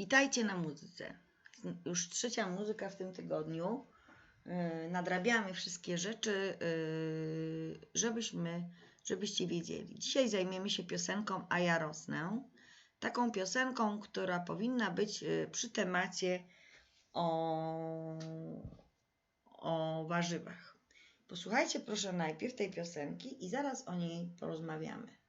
Witajcie na muzyce. Już trzecia muzyka w tym tygodniu. Yy, Nadrabiamy wszystkie rzeczy, yy, żebyśmy, żebyście wiedzieli. Dzisiaj zajmiemy się piosenką A ja rosnę. Taką piosenką, która powinna być yy, przy temacie o, o warzywach. Posłuchajcie proszę najpierw tej piosenki i zaraz o niej porozmawiamy.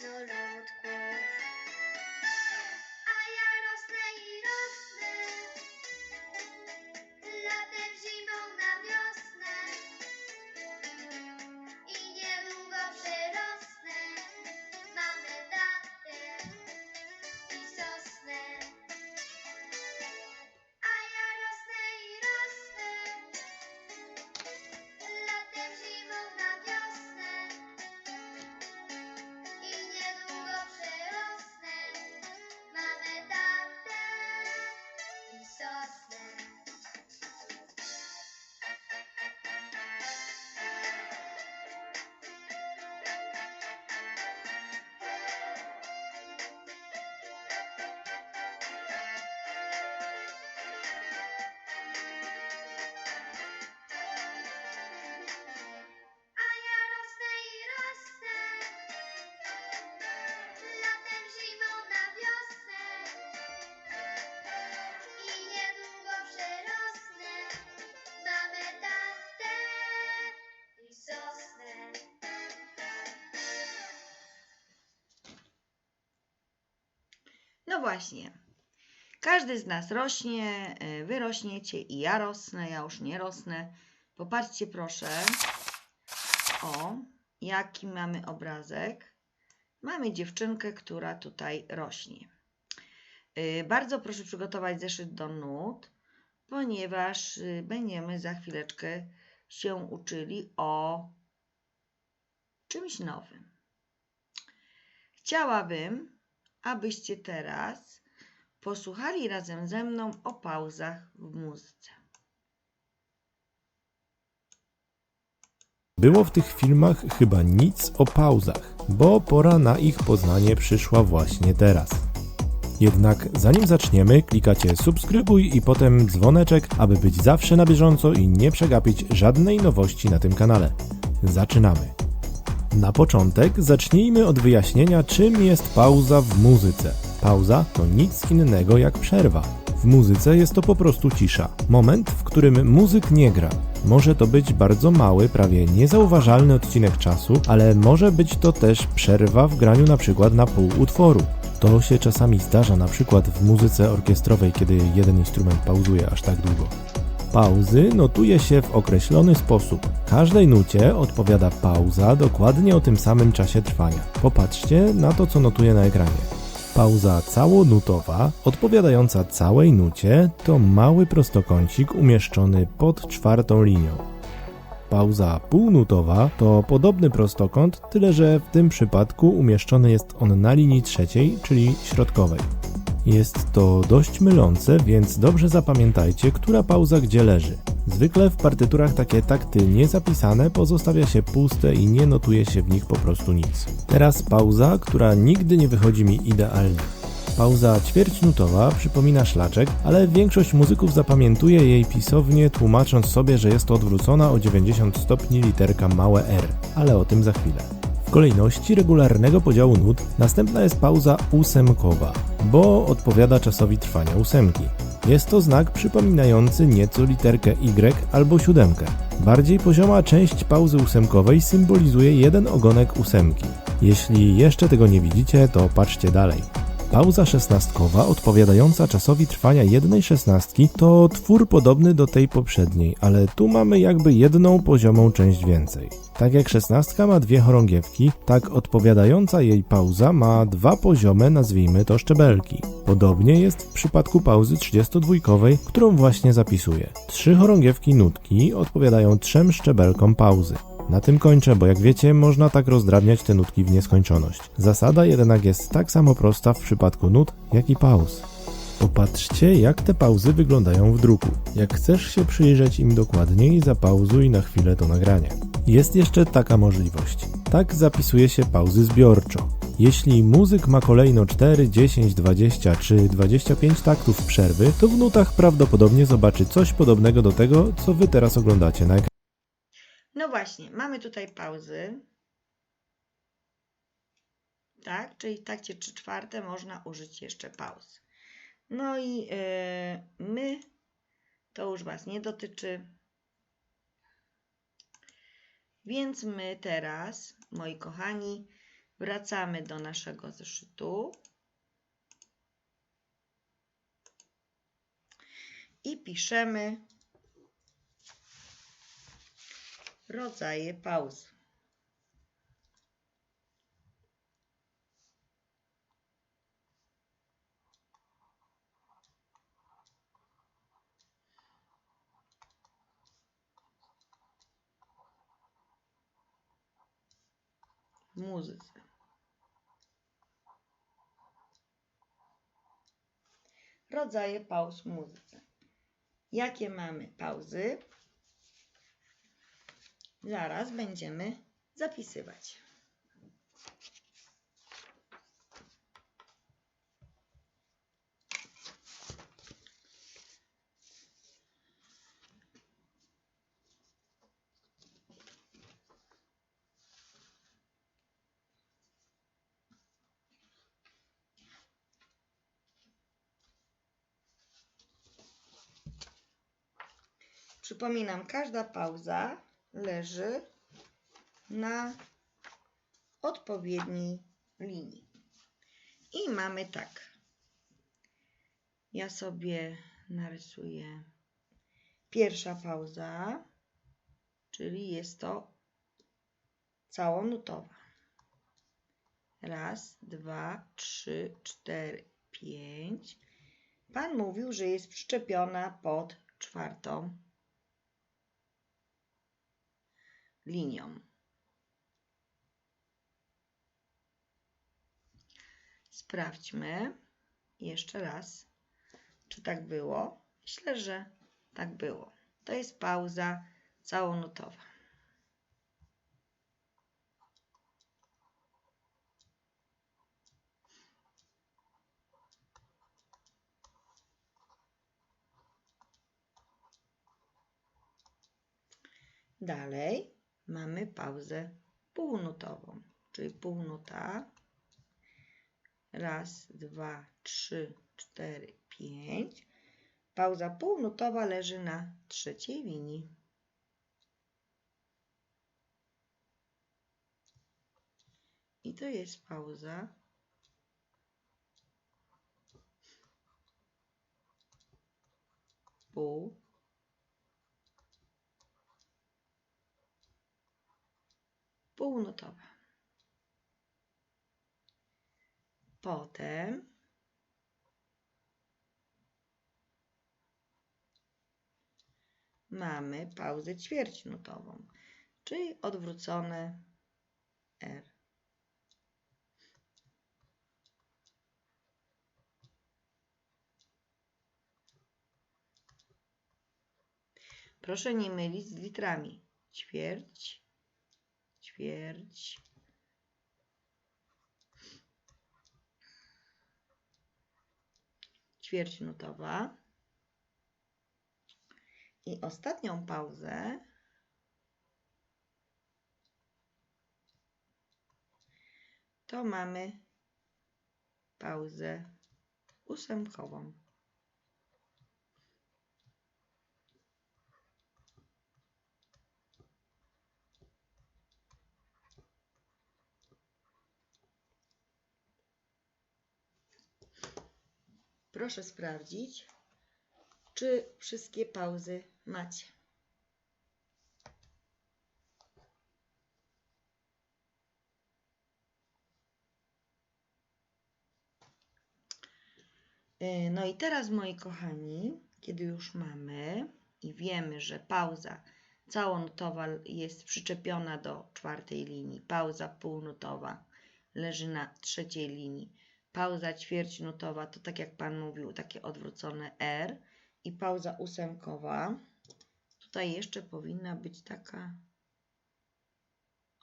no longer. No właśnie. Każdy z nas rośnie, y, wy rośniecie i ja rosnę, ja już nie rosnę. Popatrzcie proszę. O, jaki mamy obrazek. Mamy dziewczynkę, która tutaj rośnie. Y, Bardzo proszę przygotować zeszyt do nut, ponieważ y, będziemy za chwileczkę się uczyli o czymś nowym. Chciałabym, abyście teraz posłuchali razem ze mną o pauzach w muzyce. Było w tych filmach chyba nic o pauzach, bo pora na ich poznanie przyszła właśnie teraz. Jednak zanim zaczniemy, klikacie subskrybuj i potem dzwoneczek, aby być zawsze na bieżąco i nie przegapić żadnej nowości na tym kanale. Zaczynamy. Na początek zacznijmy od wyjaśnienia, czym jest pauza w muzyce. Pauza to nic innego jak przerwa. W muzyce jest to po prostu cisza. Moment, w którym muzyk nie gra. Może to być bardzo mały, prawie niezauważalny odcinek czasu, ale może być to też przerwa w graniu na przykład na pół utworu. To się czasami zdarza na przykład w muzyce orkiestrowej, kiedy jeden instrument pauzuje aż tak długo. Pauzy notuje się w określony sposób. Każdej nucie odpowiada pauza dokładnie o tym samym czasie trwania. Popatrzcie na to, co notuję na ekranie. Pauza całonutowa, odpowiadająca całej nucie, to mały prostokącik umieszczony pod czwartą linią. Pauza półnutowa to podobny prostokąt, tyle że w tym przypadku umieszczony jest on na linii trzeciej, czyli środkowej. Jest to dość mylące, więc dobrze zapamiętajcie, która pauza gdzie leży. Zwykle w partyturach takie taktylnie zapisane pozostawia się puste i nie notuje się w nich po prostu nic. Teraz pauza, która nigdy nie wychodzi mi idealnie. Pauza ćwierćnutowa przypomina szlaczek, ale większość muzyków zapamiętuje jej pisownie, tłumacząc sobie, że jest to odwrócona o 90 stopni literka małe r, ale o tym za chwilę. W kolejności regularnego podziału nut następna jest pauza ósemkowa, bo odpowiada czasowi trwania ósemki. Jest to znak przypominający nieco literkę Y albo siódemkę. Bardziej pozioma część pauzy ósemkowej symbolizuje jeden ogonek ósemki. Jeśli jeszcze tego nie widzicie, to patrzcie dalej. Pauza szesnastkowa, odpowiadająca czasowi trwania jednej szesnastki, to twór podobny do tej poprzedniej, ale tu mamy jakby jedną poziomą część więcej. Tak jak szesnastka ma dwie chorągiewki, tak odpowiadająca jej pauza ma dwa poziome, nazwijmy to szczebelki. Podobnie jest w przypadku pauzy 32, którą właśnie zapisuję. Trzy chorągiewki nutki odpowiadają trzem szczebelkom pauzy. Na tym kończę, bo jak wiecie, można tak rozdrabniać te nutki w nieskończoność. Zasada jednak jest tak samo prosta w przypadku nut, jak i pauz. Popatrzcie, jak te pauzy wyglądają w druku. Jak chcesz się przyjrzeć im dokładniej, zapauzuj na chwilę to nagranie. Jest jeszcze taka możliwość. Tak zapisuje się pauzy zbiorczo. Jeśli muzyk ma kolejno 4, 10, 20 czy 25 taktów przerwy, to w nutach prawdopodobnie zobaczy coś podobnego do tego, co wy teraz oglądacie na ekranie. No właśnie, mamy tutaj pauzy. Tak, czyli w takcie 3 czwarte można użyć jeszcze pauz. No i yy, my, to już Was nie dotyczy. Więc my teraz, moi kochani, wracamy do naszego zeszytu. I piszemy rodzaje pauz. Muzyce. Rodzaje pauz w muzyce. Jakie mamy pauzy? Zaraz będziemy zapisywać. Przypominam, każda pauza leży na odpowiedniej linii. I mamy tak. Ja sobie narysuję pierwsza pauza, czyli jest to całonutowa. Raz, dwa, trzy, cztery, pięć. Pan mówił, że jest przyczepiona pod czwartą linią. Sprawdźmy jeszcze raz, czy tak było. Myślę, że tak było. To jest pauza całonutowa. Dalej mamy pauzę półnutową, czyli półnuta. Raz, dwa, trzy, cztery, pięć. Pauza półnutowa leży na trzeciej linii. I to jest pauza pół półnotowa. Potem mamy pauzę ćwierćnutową, czyli odwrócone R. Proszę nie mylić z litrami. Ćwierć, ćwierć. Ćwierćnutowa. I ostatnią pauzę to mamy pauzę ósemkową. Proszę sprawdzić, czy wszystkie pauzy macie. E, No i teraz, moi kochani, kiedy już mamy i wiemy, że pauza Całonutowa jest przyczepiona do czwartej linii. Pauza półnutowa leży na trzeciej linii. Pauza ćwierćnutowa to tak jak Pan mówił, takie odwrócone R. I pauza ósemkowa. Tutaj jeszcze powinna być taka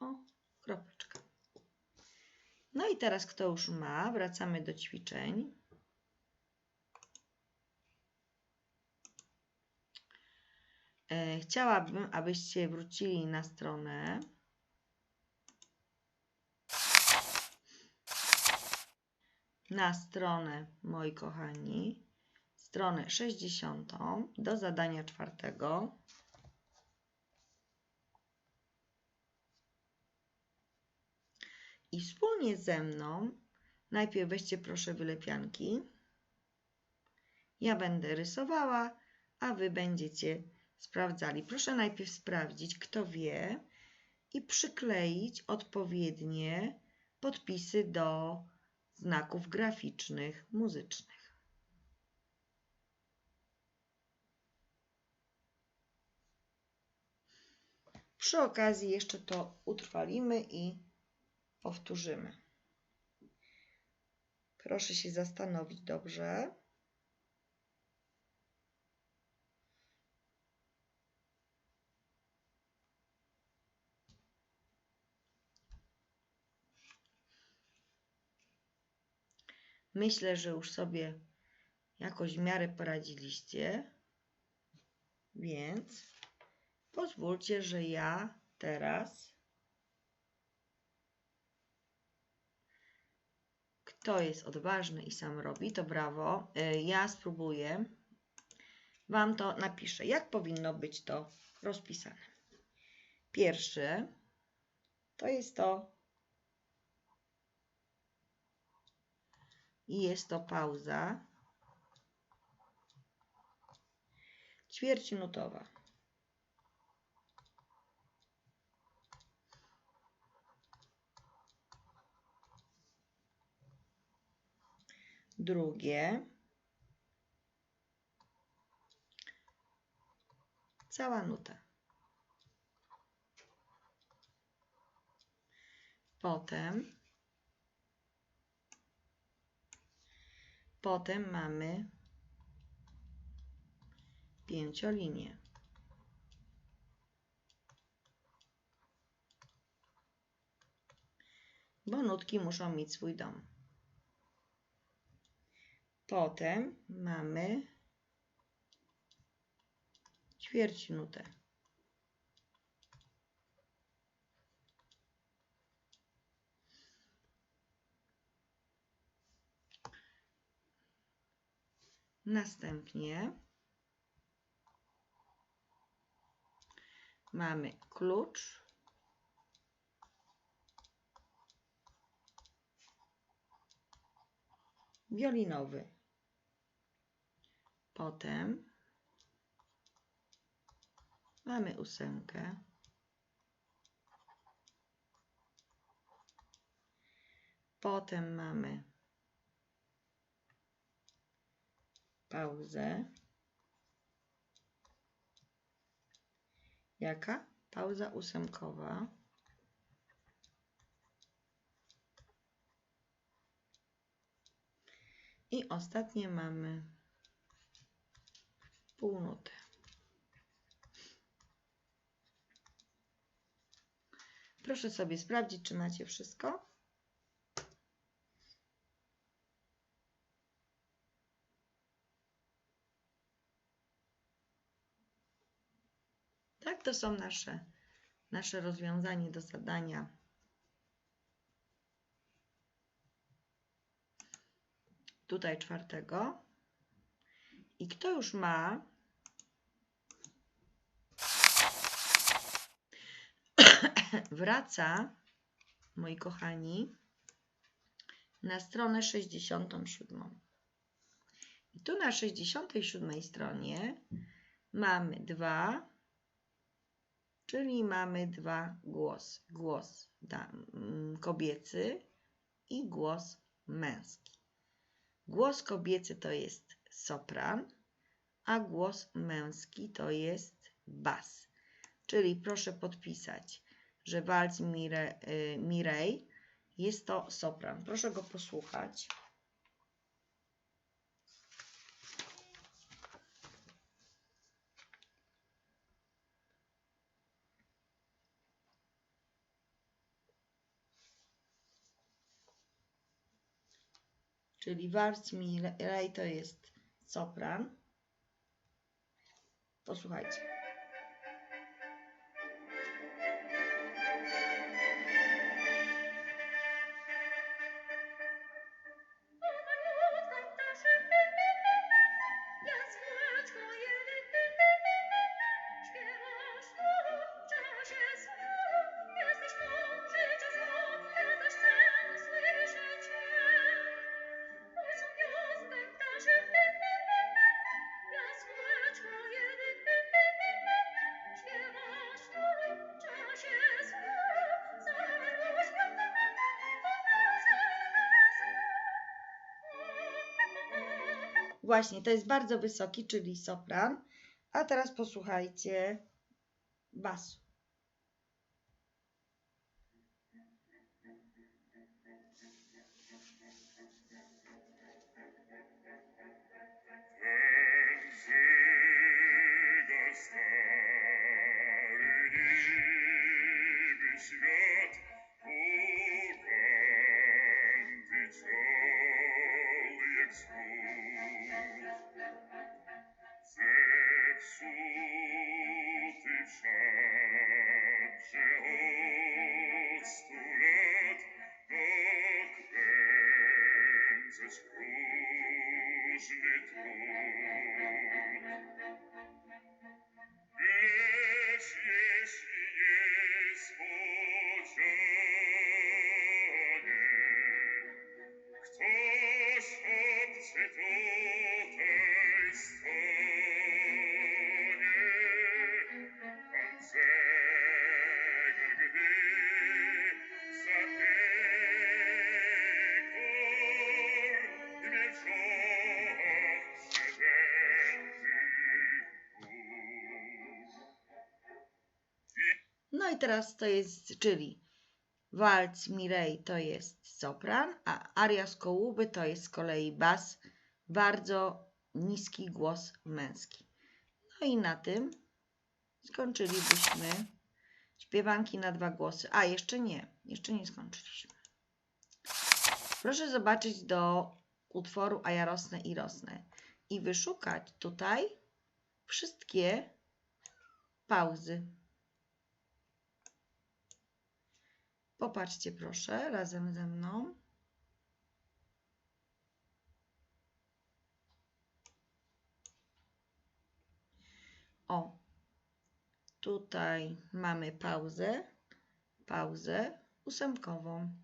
o, kropeczka. No i teraz kto już ma, wracamy do ćwiczeń. E, Chciałabym, abyście wrócili na stronę. Na stronę, moi kochani, stronę 60 do zadania czwartego. I wspólnie ze mną, najpierw weźcie proszę wylepianki. Ja będę rysowała, a wy będziecie sprawdzali. Proszę najpierw sprawdzić, kto wie, i przykleić odpowiednie podpisy do znaków graficznych, muzycznych. Przy okazji jeszcze to utrwalimy i powtórzymy. Proszę się zastanowić dobrze. Myślę, że już sobie jakoś w miarę poradziliście, więc pozwólcie, że ja teraz Kto jest odważny i sam robi, to brawo. Y, Ja spróbuję. Wam to napiszę. Jak powinno być to rozpisane? Pierwszy to jest to. I jest to pauza. Ćwierćminutowa. drugie, cała nuta. Potem, potem mamy pięciolinię. Bo nutki muszą mieć swój dom. Potem mamy ćwierć nutę. Następnie mamy klucz. Wiolinowy. Potem mamy ósemkę. Potem mamy pauzę. Jaka? Pauza ósemkowa. I ostatnie mamy półnutę. Proszę sobie sprawdzić, czy macie wszystko. Tak, to są nasze, nasze rozwiązanie do zadania. Tutaj czwartego. I kto już ma wraca, moi kochani, na stronę 67. I tu na 67 stronie mamy dwa, czyli mamy dwa głosy. Głos mm, kobiecy i głos męski. Głos kobiecy to jest sopran, a głos męski to jest bas. Czyli proszę podpisać, że walc y, Mirej jest to sopran. Proszę go posłuchać. Czyli walc Mirej to jest sopran. Posłuchajcie. Właśnie, to jest bardzo wysoki, czyli sopran. A teraz posłuchajcie basu. Zegar see. Teraz to jest, czyli walc Mirej to jest sopran, a aria z kołuby to jest z kolei bas, bardzo niski głos męski. No i na tym skończylibyśmy śpiewanki na dwa głosy. A, jeszcze nie, jeszcze nie skończyliśmy. Proszę zobaczyć do utworu A ja rosnę i rosnę i wyszukać tutaj wszystkie pauzy. Popatrzcie proszę razem ze mną. O, tutaj mamy pauzę, pauzę ósemkową.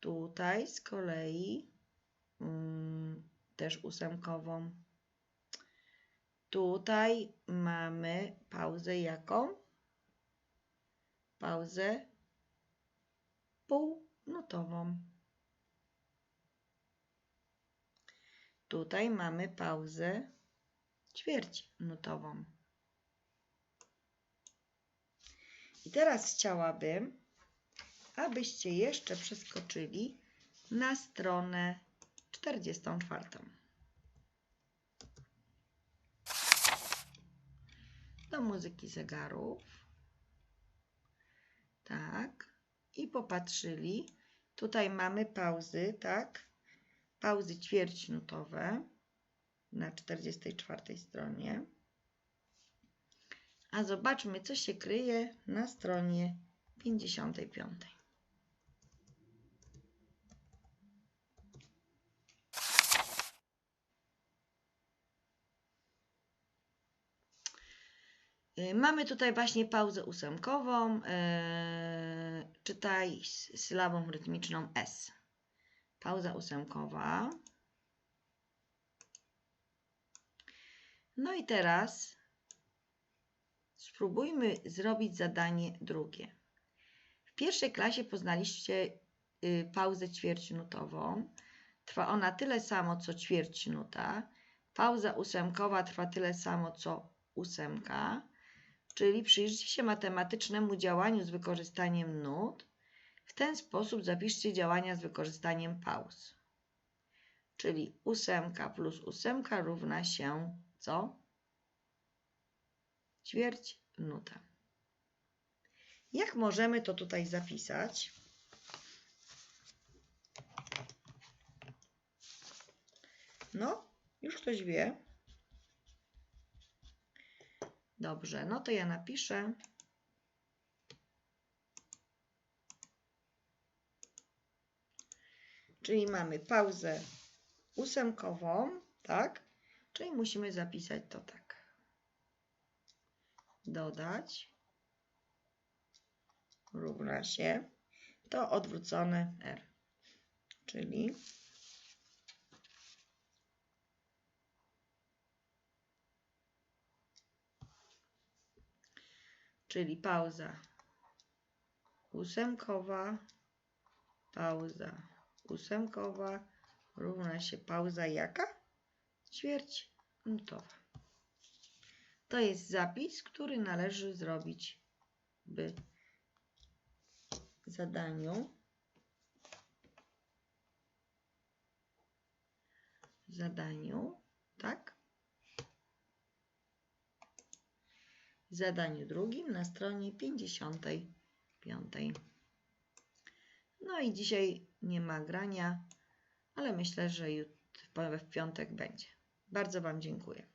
Tutaj z kolei mm, też ósemkową. Tutaj mamy pauzę jaką? Pauzę półnotową. Tutaj mamy pauzę ćwierćnutową. I teraz chciałabym, abyście jeszcze przeskoczyli na stronę 44. Do muzyki zegarów. Tak i popatrzyli. Tutaj mamy pauzy, tak? Pauzy ćwierćnutowe na 44 stronie. A zobaczmy, co się kryje na stronie 55. Mamy tutaj właśnie pauzę ósemkową, yy, czytaj sylabą rytmiczną S. Pauza ósemkowa. No i teraz spróbujmy zrobić zadanie drugie. W pierwszej klasie poznaliście y, pauzę ćwierćnutową. Trwa ona tyle samo co ćwierćnuta. Pauza ósemkowa trwa tyle samo co ósemka. Czyli przyjrzyjcie się matematycznemu działaniu z wykorzystaniem nut. W ten sposób zapiszcie działania z wykorzystaniem pauz. Czyli ósemka plus ósemka równa się co? Ćwierć nuta. Jak możemy to tutaj zapisać? No, już ktoś wie. Dobrze, no to ja napiszę. Czyli mamy pauzę ósemkową, tak? Czyli musimy zapisać to tak. Dodać równa się to odwrócone R. Czyli czyli pauza ósemkowa, pauza ósemkowa równa się pauza jaka? Ćwierć nutowa. To jest zapis, który należy zrobić w zadaniu. Zadaniu, tak? W zadaniu drugim na stronie 55. No i dzisiaj nie ma grania, ale myślę, że w piątek będzie. Bardzo Wam dziękuję.